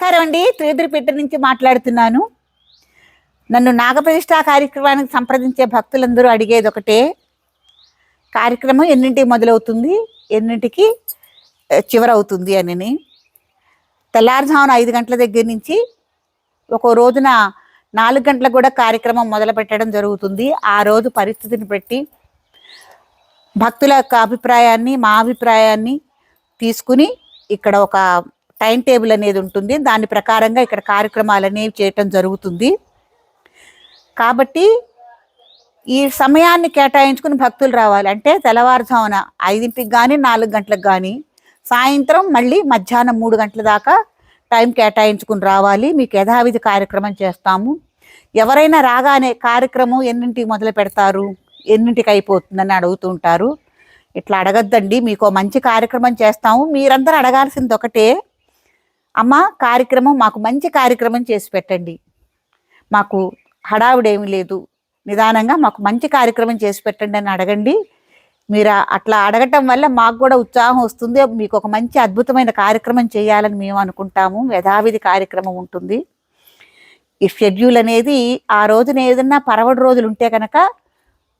నమస్కారం అండి. త్రిదురిపేట నుంచి మాట్లాడుతున్నాను. నన్ను నాగప్రతిష్ట కార్యక్రమానికి సంప్రదించే భక్తులందరూ అడిగేది ఒకటే. కార్యక్రమం ఎన్నింటికి మొదలవుతుంది? ఎన్నింటికి చివరవుతుంది అని తెల్లారుజామున ఐదు గంటల దగ్గర నుంచి ఒక రోజున నాలుగు గంటలకు కూడా కార్యక్రమం మొదలు పెట్టడం జరుగుతుంది. ఆ రోజు పరిస్థితిని బట్టి భక్తుల యొక్క అభిప్రాయాన్ని మా అభిప్రాయాన్ని తీసుకుని ఇక్కడ ఒక టైం టేబుల్ అనేది ఉంటుంది. దాని ప్రకారంగా ఇక్కడ కార్యక్రమాలు అనేవి చేయటం జరుగుతుంది. కాబట్టి ఈ సమయాన్ని కేటాయించుకుని భక్తులు రావాలి. అంటే తెల్లవారుజామున ఐదింటికి కానీ నాలుగు గంటలకు కానీ సాయంత్రం మళ్ళీ మధ్యాహ్నం మూడు గంటల దాకా టైం కేటాయించుకుని రావాలి. మీకు యథావిధి కార్యక్రమం చేస్తాము. ఎవరైనా రాగానే కార్యక్రమం ఎన్నింటికి మొదలు పెడతారు? ఎన్నింటికి అయిపోతుందని అడుగుతూ ఉంటారు. ఇట్లా అడగద్దండి. మీకు మంచి కార్యక్రమం చేస్తాము. మీరందరూ అడగాల్సింది ఒకటే. అమ్మ కార్యక్రమం మాకు మంచి కార్యక్రమం చేసి పెట్టండి. మాకు హడావుడేమి లేదు. నిదానంగా మాకు మంచి కార్యక్రమం చేసి పెట్టండి అని అడగండి. మీరు అట్లా అడగటం వల్ల మాకు కూడా ఉత్సాహం వస్తుంది. మీకు ఒక మంచి అద్భుతమైన కార్యక్రమం చేయాలని మేము అనుకుంటాము. యథావిధి కార్యక్రమం ఉంటుంది. ఈ షెడ్యూల్ అనేది ఆ రోజున ఏదన్నా పరవడి రోజులు ఉంటే కనుక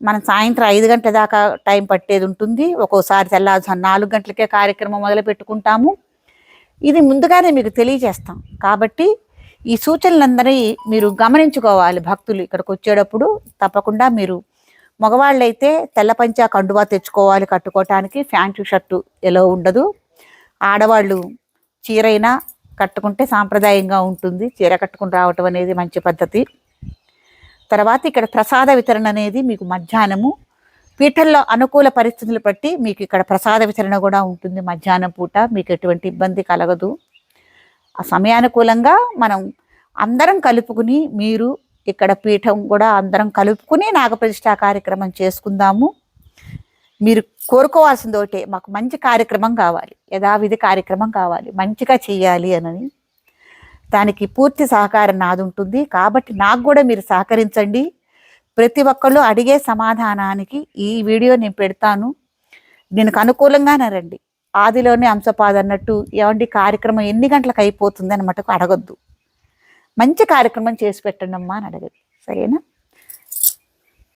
మనం సాయంత్రం ఐదు గంటల దాకా టైం పట్టేది ఉంటుంది. ఒక్కోసారి తెల్లారుజాము నాలుగు గంటలకే కార్యక్రమం మొదలు పెట్టుకుంటాము ఇది ముందుగానే మీకు తెలియజేస్తాం. కాబట్టి ఈ సూచనలందరి మీరు గమనించుకోవాలి భక్తులు ఇక్కడికి వచ్చేటప్పుడు. తప్పకుండా మీరు మగవాళ్ళైతే తెల్లపంచా కండువా తెచ్చుకోవాలి కట్టుకోవటానికి ప్యాంటు షర్టు ఎలా ఉండదు. ఆడవాళ్ళు చీరైనా కట్టుకుంటే సాంప్రదాయంగా ఉంటుంది. చీర కట్టుకుని రావటం అనేది మంచి పద్ధతి. తర్వాత ఇక్కడ ప్రసాద వితరణ అనేది మీకు మధ్యాహ్నము పీఠంలో అనుకూల పరిస్థితులు బట్టి మీకు ఇక్కడ ప్రసాద వితరణ కూడా ఉంటుంది మధ్యాహ్నం పూట. మీకు ఎటువంటి ఇబ్బంది కలగదు. ఆ సమయానుకూలంగా మనం అందరం కలుపుకుని మీరు ఇక్కడ పీఠం కూడా అందరం కలుపుకుని నాగప్రతిష్ఠా కార్యక్రమం చేసుకుందాము. మీరు కోరుకోవాల్సింది ఒకటే మాకు మంచి కార్యక్రమం కావాలి యథావిధి కార్యక్రమం కావాలి మంచిగా చేయాలి అని దానికి పూర్తి సహకారం నాది ఉంటుంది కాబట్టి నాకు కూడా మీరు సహకరించండి. ప్రతి ఒక్కళ్ళు అడిగే సమాధానానికి ఈ వీడియో నేను పెడతాను. దీనికి అనుకూలంగానే రండి ఆదిలోనే అంశపాద అన్నట్టు ఏమండి కార్యక్రమం ఎన్ని గంటలకు అయిపోతుంది అని మటుకు అడగొద్దు. మంచి కార్యక్రమం చేసి పెట్టండి అమ్మా అని అడగదు. సరేనా?